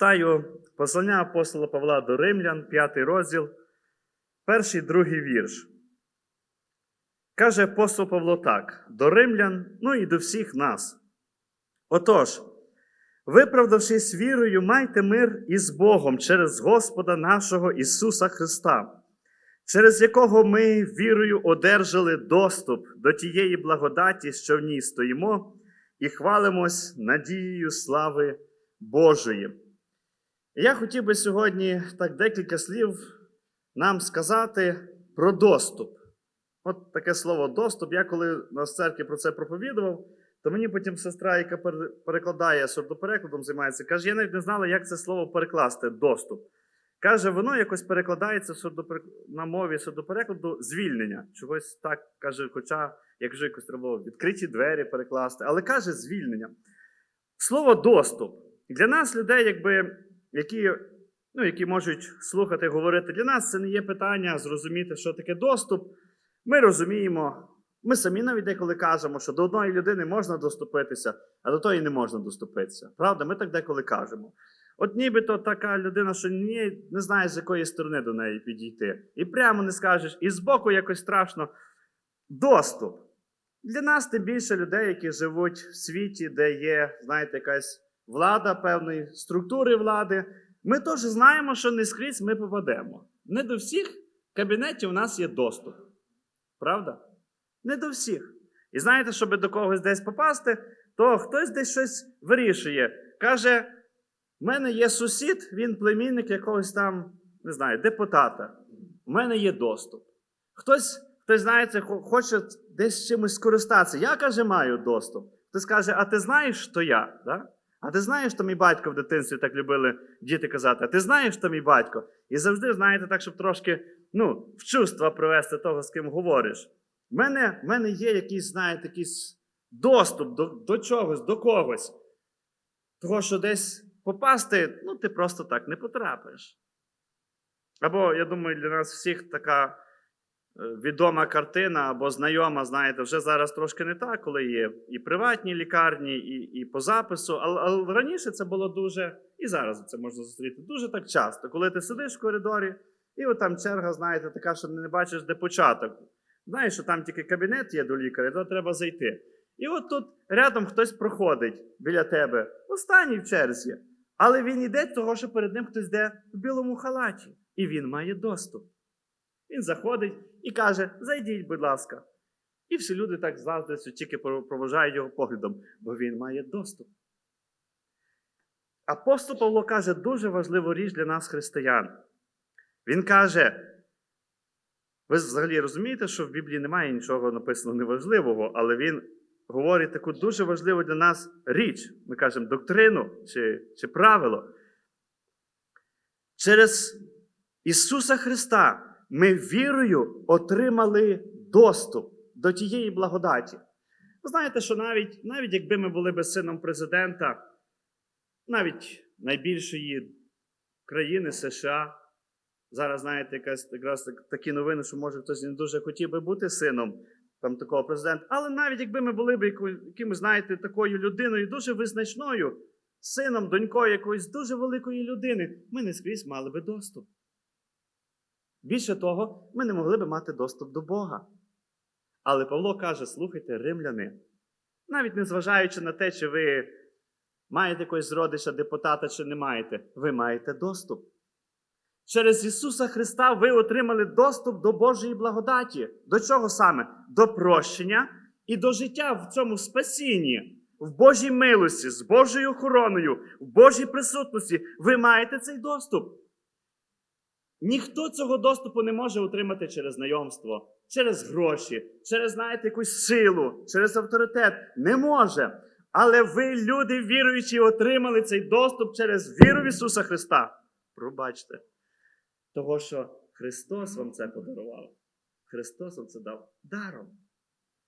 Читаю послання апостола Павла до Римлян, 5 розділ, перший другий вірш. Каже апостол Павло так: до римлян, ну і до всіх нас. Отож, виправдавшись вірою, майте мир із Богом через Господа нашого Ісуса Христа, через якого ми вірою одержали доступ до тієї благодаті, що в ній стоїмо, і хвалимось надією слави Божої. Я хотів би сьогодні так декілька слів нам сказати про доступ. От таке слово доступ. Я коли на церкві про це проповідував, то мені потім сестра, яка перекладає сурдоперекладом, займається, каже, я навіть не знала, як це слово перекласти доступ. Каже, воно якось перекладається на мові сурдоперекладу звільнення. Чогось так каже, хоча, як вже якось треба відкриті двері перекласти, але каже звільнення. Слово доступ. Для нас, людей, якби, які, ну, які можуть слухати, говорити, для нас це не є питання зрозуміти, що таке доступ. Ми розуміємо, ми самі навіть деколи кажемо, що до одної людини можна доступитися, а до тої не можна доступитися. Правда, ми так деколи кажемо. От нібито така людина, що ні, не знає, з якої сторони до неї підійти. І прямо не скажеш, і збоку якось страшно. Доступ. Для нас тим більше людей, які живуть в світі, де є, знаєте, якась влада певної структури влади. Ми теж знаємо, що не скрізь ми попадемо. Не до всіх кабінетів у нас є доступ. Правда? Не до всіх. І знаєте, щоб до когось десь попасти, то хтось десь щось вирішує. Каже: в мене є сусід, він племінник якогось там, не знаю, депутата. У мене є доступ. Хтось, хтось знаєте, хоче десь чимось скористатися. Я каже, маю доступ. Хтось каже, а ти знаєш, що я? Да? А ти знаєш, що мій батько в дитинстві так любили діти казати, а ти знаєш, що мій батько? І завжди, знаєте, так, щоб трошки ну, в чувства привести того, з ким говориш. В мене, в мене є якийсь, знаєте, якийсь доступ до, до чогось, до когось. Того, що десь попасти, ну, ти просто так не потрапиш. Або, я думаю, для нас всіх така відома картина або знайома, знаєте, вже зараз трошки не так, коли є і приватні лікарні, і, і по запису. Але, але раніше це було дуже, і зараз це можна зустріти дуже так часто, коли ти сидиш в коридорі, і от там черга, знаєте, така, що не бачиш, де початок. Знаєш, що там тільки кабінет є до лікаря, то треба зайти. І от тут рядом хтось проходить біля тебе, останній в черзі. Але він йде того, що перед ним хтось йде в білому халаті, і він має доступ. Він заходить і каже: Зайдіть, будь ласка. І всі люди так завжди тільки проважають його поглядом, бо він має доступ. Апостол Павло каже дуже важливу річ для нас, християн. Він каже: ви взагалі розумієте, що в Біблії немає нічого написано неважливого, але він говорить таку дуже важливу для нас річ, ми кажемо, доктрину чи, чи правило. Через Ісуса Христа ми вірою отримали доступ до тієї благодаті. Ви знаєте, що навіть, навіть якби ми були би сином президента, навіть найбільшої країни США, зараз, знаєте, якась якраз такі новини, що може хтось не дуже хотів би бути сином там, такого президента. Але навіть якби ми були б якимось, знаєте, такою людиною, дуже визначною, сином, донькою якоїсь дуже великої людини, ми не скрізь мали би доступ. Більше того, ми не могли би мати доступ до Бога. Але Павло каже: слухайте, римляни, навіть незважаючи на те, чи ви маєте якогось родича, депутата, чи не маєте, ви маєте доступ. Через Ісуса Христа ви отримали доступ до Божої благодаті. До чого саме? До прощення і до життя в цьому спасінні, в Божій милості, з Божою охороною, в Божій присутності. Ви маєте цей доступ. Ніхто цього доступу не може отримати через знайомство, через гроші, через, знаєте, якусь силу, через авторитет. Не може. Але ви, люди віруючі, отримали цей доступ через віру в Ісуса Христа. Пробачте. Того, що Христос вам це подарував. Христос вам це дав даром.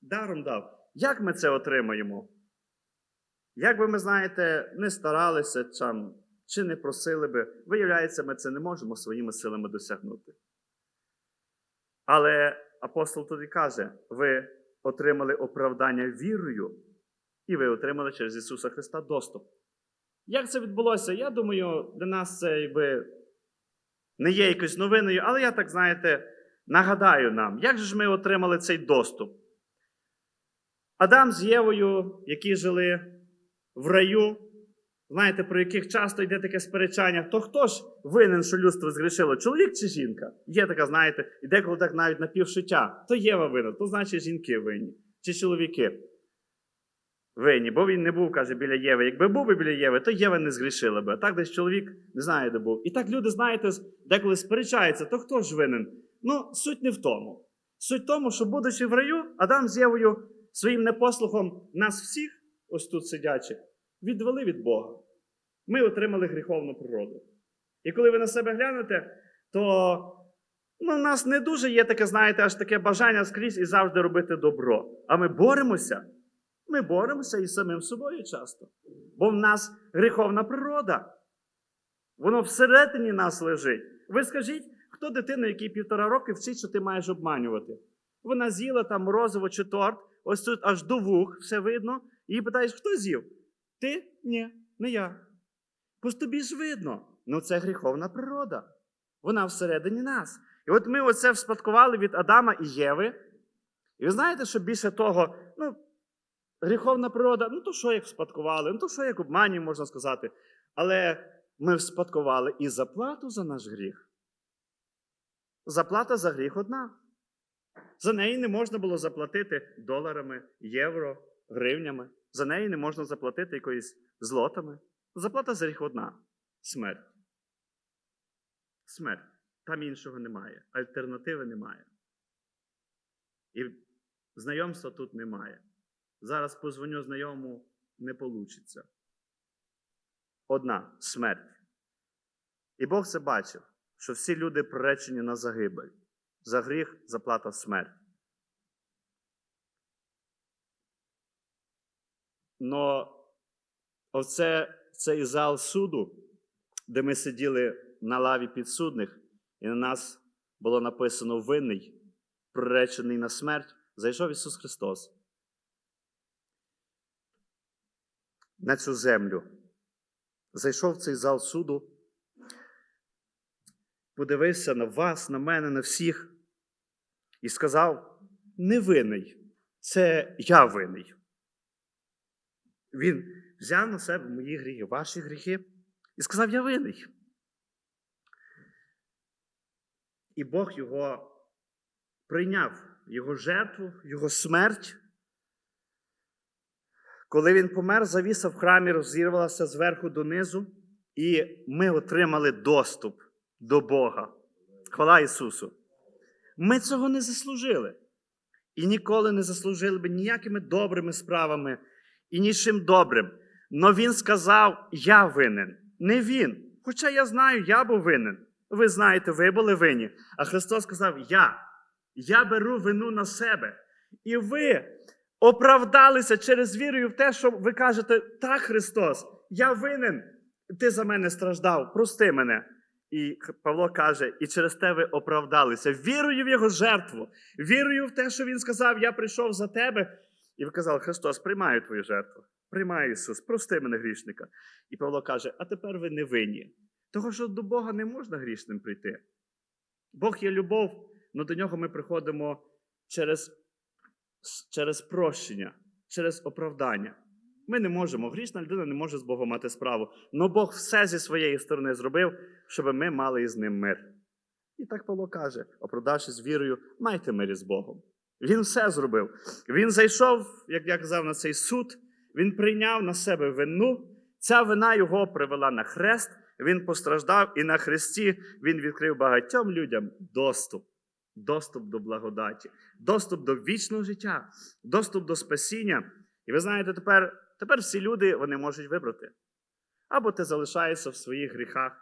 Даром дав. Як ми це отримаємо? Як би ми, знаєте, не старалися там, чи не просили би, виявляється, ми це не можемо своїми силами досягнути. Але апостол тоді каже: ви отримали оправдання вірою, і ви отримали через Ісуса Христа доступ. Як це відбулося? Я думаю, для нас це якби не є якоюсь новиною, але я так, знаєте, нагадаю нам, як же ж ми отримали цей доступ? Адам з Євою, які жили в раю, знаєте, про яких часто йде таке сперечання, то хто ж винен, що людство згрішило? Чоловік чи жінка? Є така, знаєте, і деколи так навіть напівшиття. То Єва винна, то значить жінки винні, чи чоловіки винні, бо він не був, каже, біля Єви. Якби був би біля Єви, то Єва не згрішила би. А так десь чоловік не знає, де був. І так люди, знаєте, деколи сперечаються, то хто ж винен? Ну, суть не в тому. Суть в тому, що, будучи в раю, Адам з Євою своїм непослухом нас всіх, ось тут сидячих, відвели від Бога. Ми отримали гріховну природу. І коли ви на себе глянете, то ну, у нас не дуже є таке, знаєте, аж таке бажання скрізь і завжди робити добро. А ми боремося. Ми боремося із самим собою часто. Бо в нас гріховна природа. Воно всередині нас лежить. Ви скажіть, хто дитину, якій півтора роки вчить, що ти маєш обманювати? Вона з'їла там морозиво чи торт, ось тут аж до вух, все видно. І питаєш, хто з'їв? Ти? Ні, не я. Бо ж тобі ж видно. Ну це гріховна природа. Вона всередині нас. І от ми оце вспадкували від Адама і Єви. І ви знаєте, що більше того, ну, гріховна природа, ну то що як вспадкували, ну то що як обманюємо, можна сказати. Але ми вспадкували і заплату за наш гріх. Заплата за гріх одна. За неї не можна було заплатити доларами, євро, гривнями. За неї не можна заплатити якоюсь злотами. Заплата за гріх одна смерть. Смерть. Там іншого немає. Альтернативи немає. І знайомства тут немає. Зараз позвоню знайомому, не вийде. Одна смерть. І Бог це бачив, що всі люди приречені на загибель. За гріх заплата смерть. Но оце цей зал суду, де ми сиділи на лаві підсудних, і на нас було написано винний, приречений на смерть, зайшов Ісус Христос. На цю землю. Зайшов в цей зал суду, подивився на вас, на мене, на всіх і сказав: не винний, це я винний. Він взяв на себе мої гріхи, ваші гріхи, і сказав: Я винний. І Бог його прийняв, його жертву, його смерть. Коли він помер, завіса в храмі розірвалася зверху донизу, і ми отримали доступ до Бога. Хвала Ісусу! Ми цього не заслужили. І ніколи не заслужили би ніякими добрими справами і нічим добрим. Но Він сказав: Я винен. Не Він. Хоча я знаю, я був винен. Ви знаєте, ви були винні. А Христос сказав: Я. Я беру вину на себе. І ви оправдалися через вірою в те, що ви кажете, так, Христос, я винен. Ти за мене страждав, прости мене. І Павло каже, і через те ви оправдалися. Вірою в Його жертву, вірою в те, що Він сказав, я прийшов за тебе. І ви казали, Христос, приймаю твою жертву. Приймай Ісус, прости мене грішника. І Павло каже: а тепер ви не винні. Того, що до Бога не можна грішним прийти. Бог є любов, але до нього ми приходимо через, через прощення, через оправдання. Ми не можемо, грішна людина не може з Богом мати справу. Але Бог все зі своєї сторони зробив, щоб ми мали із ним мир. І так Павло каже, оправдавшись вірою, майте мир із Богом. Він все зробив. Він зайшов, як я казав, на цей суд, він прийняв на себе вину. Ця вина його привела на хрест, він постраждав, і на хресті він відкрив багатьом людям доступ, доступ до благодаті, доступ до вічного життя, доступ до спасіння. І ви знаєте, тепер, тепер всі люди вони можуть вибрати. Або ти залишаєшся в своїх гріхах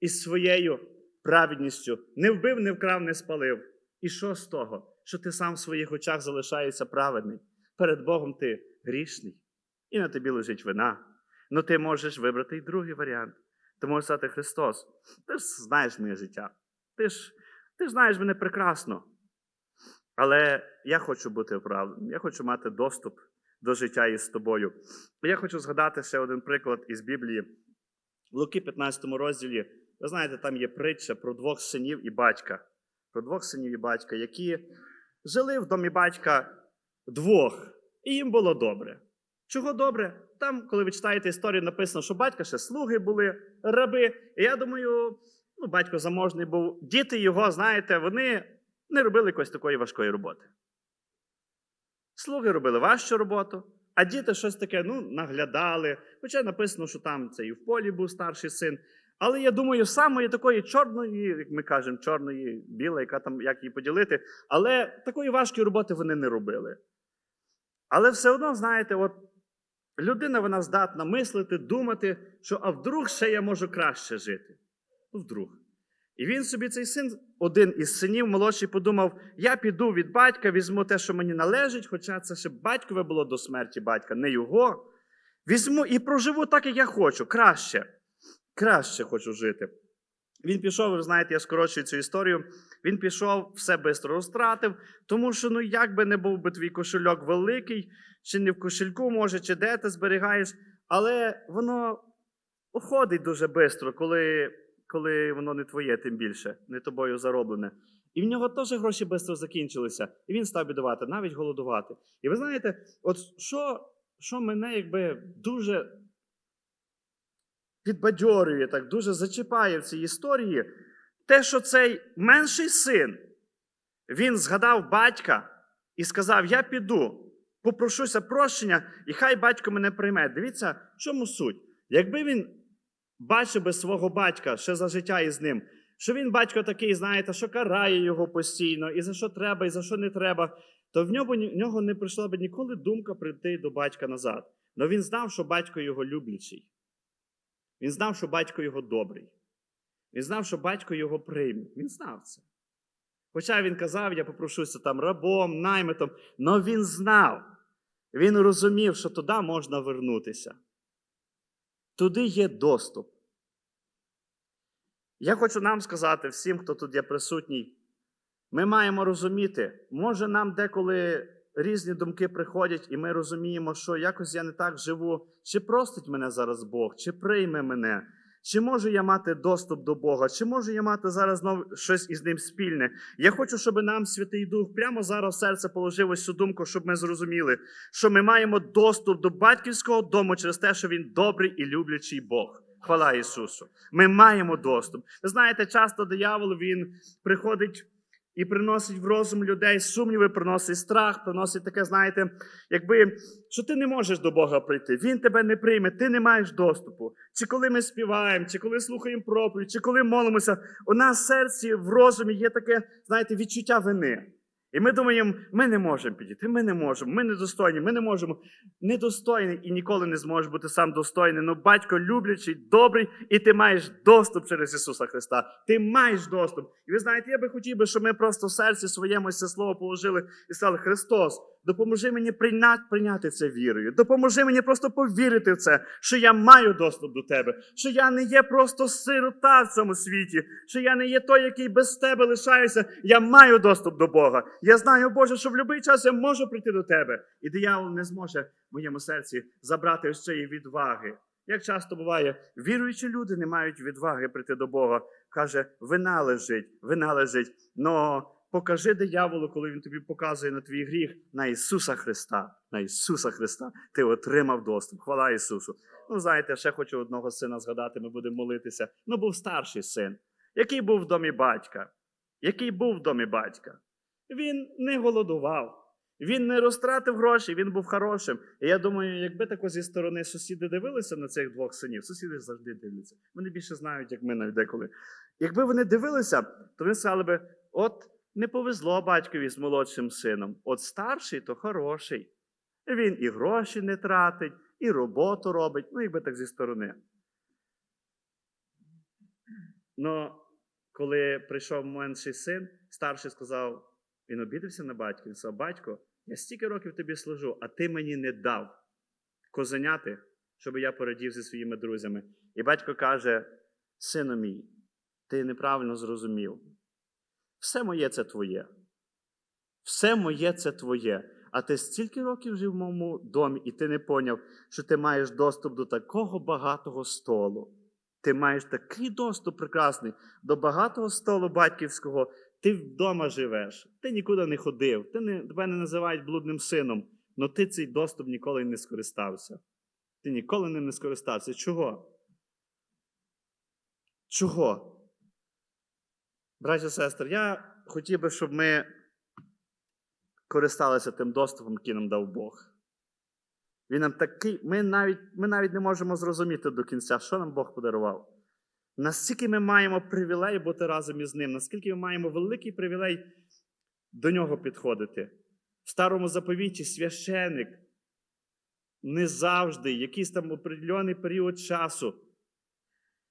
із своєю праведністю, не вбив, не вкрав, не спалив. І що з того? Що ти сам в своїх очах залишаєшся праведний. Перед Богом ти грішний, і на тобі лежить вина. Ну ти можеш вибрати і другий варіант. Ти можеш стати Христос. Ти ж знаєш моє життя. Ти ж, ти ж знаєш мене прекрасно. Але я хочу бути оправданим. Я хочу мати доступ до життя із тобою. Я хочу згадати ще один приклад із Біблії. В Луки 15 розділі, ви знаєте, там є притча про двох синів і батька. Про двох синів і батька, які жили в домі батька двох, і їм було добре. Чого добре? Там, коли ви читаєте історію, написано, що батька ще слуги були, раби. І я думаю, ну, батько заможний був. Діти його, знаєте, вони не робили якоїсь такої важкої роботи. Слуги робили важчу роботу, а діти щось таке ну, наглядали. Хоча написано, що там це і в полі був старший син. Але я думаю, самої такої чорної, як ми кажемо, чорної, білої, яка там, як її поділити, але такої важкої роботи вони не робили. Але все одно, знаєте, от людина вона здатна мислити, думати, що а вдруг ще я можу краще жити. Ну, вдруг. І він собі, цей син, один із синів, молодший, подумав: я піду від батька, візьму те, що мені належить, хоча це ще батькове було до смерті батька, не його. Візьму і проживу так, як я хочу, краще. Краще хочу жити. Він пішов, ви знаєте, я скорочую цю історію. Він пішов, все швидко розтратив, тому що, ну, як би не був би твій кошельок великий, чи не в кошельку, може, чи де ти зберігаєш, але воно уходить дуже швидко, коли, коли воно не твоє, тим більше, не тобою зароблене. І в нього теж гроші швидко закінчилися, і він став бідувати, навіть голодувати. І ви знаєте, от що, що мене якби дуже підбадьорює, так дуже зачіпає в цій історії, те, що цей менший син, він згадав батька і сказав: Я піду, попрошуся прощення, і хай батько мене прийме. Дивіться, в чому суть? Якби він бачив би свого батька ще за життя із ним, що він батько такий, знаєте, що карає його постійно, і за що треба, і за що не треба, то в нього, в нього не прийшла б ніколи думка прийти до батька назад. Але він знав, що батько його люблячий. Він знав, що батько його добрий. Він знав, що батько його прийме. Він знав це. Хоча він казав, я попрошуся там рабом, наймитом, але він знав, він розумів, що туди можна вернутися. Туди є доступ. Я хочу нам сказати всім, хто тут є присутній, ми маємо розуміти, може нам деколи різні думки приходять, і ми розуміємо, що якось я не так живу, чи простить мене зараз Бог, чи прийме мене, чи можу я мати доступ до Бога, чи можу я мати зараз знову щось із ним спільне. Я хочу, щоб нам Святий Дух прямо зараз в серце положив ось цю думку, щоб ми зрозуміли, що ми маємо доступ до батьківського дому через те, що він добрий і люблячий Бог. Хвала Ісусу. Ми маємо доступ. Ви знаєте, часто диявол він приходить і приносить в розум людей сумніви, приносить страх, приносить таке, знаєте, якби що ти не можеш до Бога прийти, Він тебе не прийме, ти не маєш доступу. Чи коли ми співаємо, чи коли слухаємо проповідь, чи коли молимося, у нас в серці в розумі є таке, знаєте, відчуття вини. І ми думаємо, ми не можемо підійти, ми не можемо, ми недостойні, ми не можемо. Недостойний і ніколи не зможеш бути сам достойний. Ну батько люблячий, добрий, і ти маєш доступ через Ісуса Христа. Ти маєш доступ. І ви знаєте, я би хотів би, щоб ми просто в серці своєму це слово положили і сказали: Христос, допоможи мені прийняти, прийняти це вірою. Допоможи мені просто повірити в це, що я маю доступ до тебе, що я не є просто сирота в цьому світі, що я не є той, який без тебе лишаюся. Я маю доступ до Бога. Я знаю, Боже, що в будь-який час я можу прийти до тебе. І диявол не зможе в моєму серці забрати ось цієї відваги. Як часто буває, віруючі люди не мають відваги прийти до Бога. Каже, вина лежить, вина лежить. Но покажи дияволу, коли він тобі показує на твій гріх, на Ісуса Христа. На Ісуса Христа. Ти отримав доступ. Хвала Ісусу. Ну, знаєте, ще хочу одного сина згадати, ми будемо молитися. Ну, був старший син, який був в домі батька. Який був в домі батька. Він не голодував. Він не розтратив гроші, він був хорошим. І я думаю, якби тако зі сторони сусіди дивилися на цих двох синів, сусіди завжди дивляться. Вони більше знають, як ми навіть деколи. Якби вони дивилися, то вони сказали би: от не повезло батькові з молодшим сином. От старший то хороший. Він і гроші не тратить, і роботу робить, ну, якби так зі сторони. Но коли прийшов менший син, старший сказав, він обідався на батька. Він сказав, батько, я стільки років тобі служу, а ти мені не дав козеняти, щоб я порадів зі своїми друзями. І батько каже: Сину мій, ти неправильно зрозумів. Все моє це твоє. Все моє це твоє. А ти стільки років жив в моєму домі, і ти не поняв, що ти маєш доступ до такого багатого столу. Ти маєш такий доступ прекрасний до багатого столу батьківського. Ти вдома живеш, ти нікуди не ходив, ти не, тебе не називають блудним сином, але ти цей доступ ніколи не скористався. Ти ніколи ним не скористався. Чого? Чого? Братя і сестри, я хотів би, щоб ми користалися тим доступом, який нам дав Бог. Він нам такий, ми навіть, ми навіть не можемо зрозуміти до кінця, що нам Бог подарував. Наскільки ми маємо привілей бути разом із ним, наскільки ми маємо великий привілей до нього підходити. В старому заповіті священик не завжди, якийсь там определений період часу,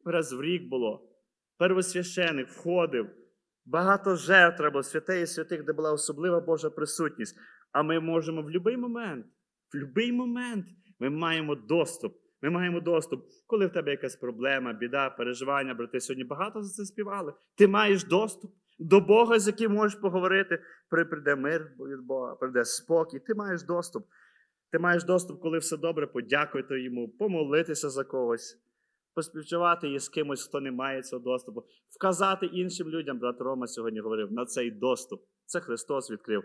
раз в рік було. Первосвященик входив, багато жертв треба, було, святе і святих, де була особлива Божа присутність. А ми можемо в будь-який момент, в будь-який момент ми маємо доступ. Ми маємо доступ, коли в тебе якась проблема, біда, переживання, брати сьогодні багато за це співали. Ти маєш доступ до Бога, з яким можеш поговорити. Прийде мир від Бога, прийде спокій. Ти маєш доступ. Ти маєш доступ, коли все добре, подякувати йому, помолитися за когось, поспівчувати її з кимось, хто не має цього доступу, вказати іншим людям, брат Рома сьогодні говорив, на цей доступ. Це Христос відкрив.